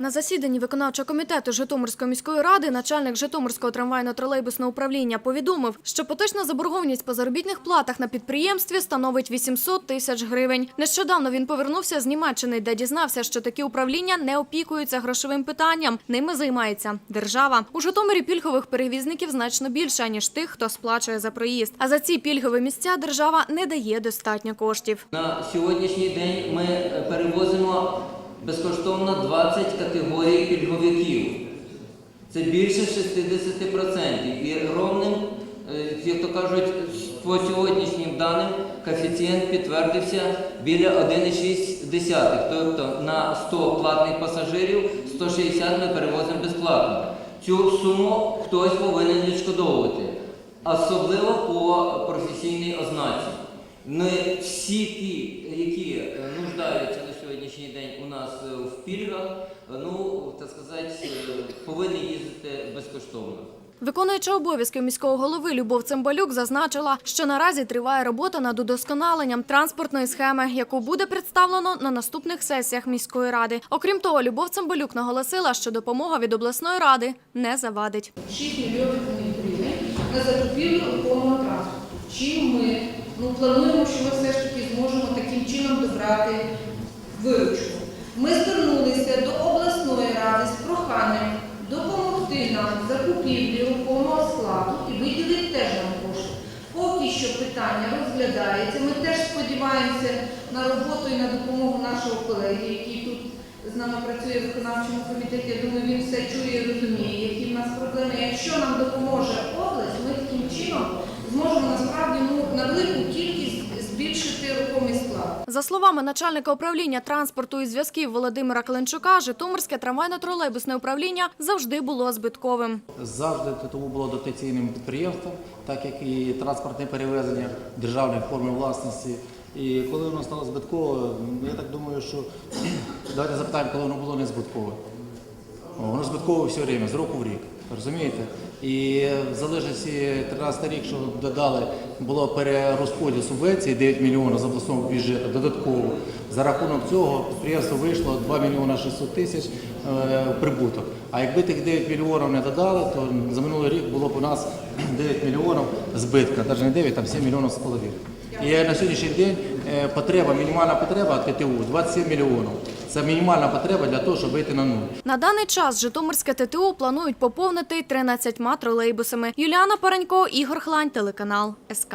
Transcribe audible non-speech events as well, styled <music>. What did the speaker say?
На засіданні виконавчого комітету Житомирської міської ради начальник Житомирського трамвайно-тролейбусного управління повідомив, що поточна заборгованість по заробітних платах на підприємстві становить 800 тисяч гривень. Нещодавно він повернувся з Німеччини, де дізнався, що такі управління не опікуються грошовим питанням. Ними займається держава. У Житомирі пільгових перевізників значно більше ніж тих, хто сплачує за проїзд. А за ці пільгові місця держава не дає достатньо коштів. На сьогоднішній день ми е, перевозимо безкоштовно 20 категорій пільговиків. Це більше 60%. І ровним, е, як то кажуть, по сьогоднішнім даним коефіцієнт підтвердився біля 1,6. Тобто на 100 платних пасажирів 160 ми перевозимо безплатно. Цю суму хтось повинен відшкодовувати, особливо по професійній ознаці. Ми всі ті, які е, нуждаються сьогоднішній день у нас е, в пільгах, ну так сказати, е, повинні їздити безкоштовно. Виконуюча обов'язки міського голови Любов Цимбалюк зазначила, що наразі триває робота над удосконаленням транспортної схеми, яку буде представлено на наступних сесіях міської ради. Окрім того, Любов Цимбалюк наголосила, що допомога від обласної ради не завадить. 6 мільйонів гривень на закупівлю рухомого транспорту. Чим ми ну, плануємо, що ми все ж таки зможемо таким чином добрати виручку. Ми звернулися до обласної ради з проханням допомогти нам закупівлі рухомого складу і виділити теж нам кошти. Поки що питання розглядається. Ми теж сподіваємося на роботу і на допомогу нашого колеги, який тут з нами працює в виконавчому комітеті. Я думаю, він все чує і розуміє, які в нас проблеми. Якщо нам допоможе область, ми таким чином зможемо насправді За словами начальника управління транспорту і зв'язків Володимира Кленчука, Житомирське трамвайно-тролейбусне управління завжди було збитковим. Завжди ТТУ було дотаційним підприємством, так як і транспортне перевезення державної форми власності. І коли воно стало збитково, я так думаю, що <clears throat> давайте запитаємо, коли воно було не збиткове. Воно збиткове все время, з року в рік. Розумієте? І в залежності 13 рік, що додали, було перерозподіл субвенції 9 мільйонів з обласного бюджету додатково. За рахунок цього підприємство вийшло 2 мільйони 600 тисяч е, прибуток. А якби тих 9 мільйонів не додали, то за минулий рік було б у нас <clears throat> 9 мільйонів збитка, навіть не 9, там 7 мільйонів з половиною. І на сьогоднішній день е, потреба, мінімальна потреба ТТУ 27 мільйонів. Це мінімальна потреба для того, щоб вийти на нуль. На даний час Житомирське ТТУ планують поповнити 13 тролейбусами. Юліана Паренько, Ігор Хлань, телеканал СК.